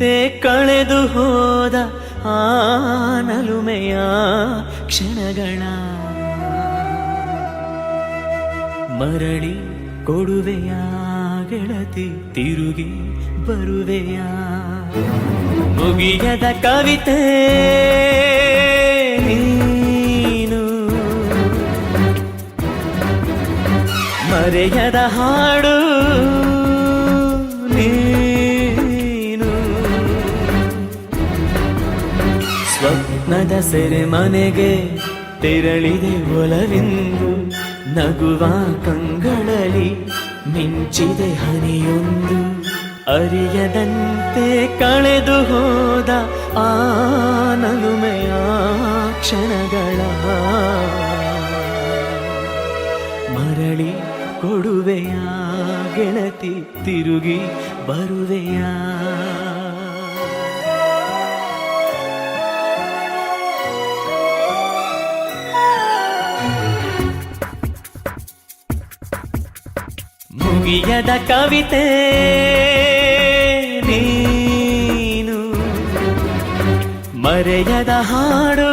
ಅರಿಯದಂತೆ ಕಳೆದು ಹೋದ ಆ ನಲುಮೆಯ ಕ್ಷಣಗಳ. ಮರಳಿ ಕೊಡುವೆಯ ಗೆಳತಿ, ತಿರುಗಿ ಬರುವೆಯ? ಮುಗಿಯದ ಕವಿತೆ ನೀನು. ಮರೆಯದ ಹಾಡು ಸ್ವಪ್ನದ ಸೆರೆಮನೆಗೆ ತೆರಳಿದೆ ಒಲವೆಂದು ನಗುವ ಕಂಗಳಲ್ಲಿ ಮಿಂಚಿದೆ ಹನಿಯೊಂದು ಅರಿಯದಂತೆ ಕಳೆದು ಹೋದ ಆ ನಗುಮೆಯ ಕ್ಷಣಗಳ ಮರಳಿ ಕೊಡುವೆಯ ಗೆಳತಿ ತಿರುಗಿ ಬರುವೆಯ ಮುಗಿಯದ ಕವಿತೆ ನೀನು ಮರೆಯದ ಹಾಡು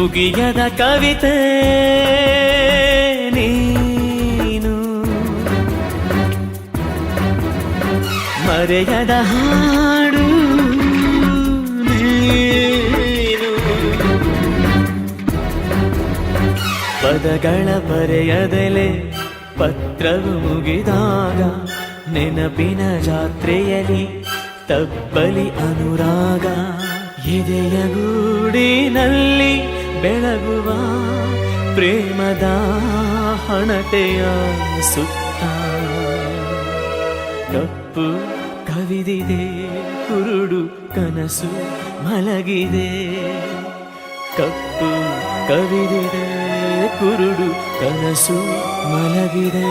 ಮುಗಿಯದ ಕವಿತೆ ನೀನು. ಮರೆಯದ ಹಾಡು ನೀನು. ಪದಗಳ ಬರೆಯದಲೆ ಪತ್ರವು ಮುಗಿದಾಗ ನೆನಪಿನ ಜಾತ್ರೆಯಲ್ಲಿ ತಬ್ಬಲಿ ಅನುರಾಗ. ಎದೆಯ ಗೂಡಿನಲ್ಲಿ ಬೆಳಗುವ ಪ್ರೇಮದ ಹಣತೆಯ ಸುತ್ತ ಕಪ್ಪು ಕವಿದಿದೆ, ಕುರುಡು ಕನಸು ಮಲಗಿದೆ. ಕಪ್ಪು ಕವಿದಿದೆ, ಕುರುಡು ಕನಸು ಮಲಗಿದೆ.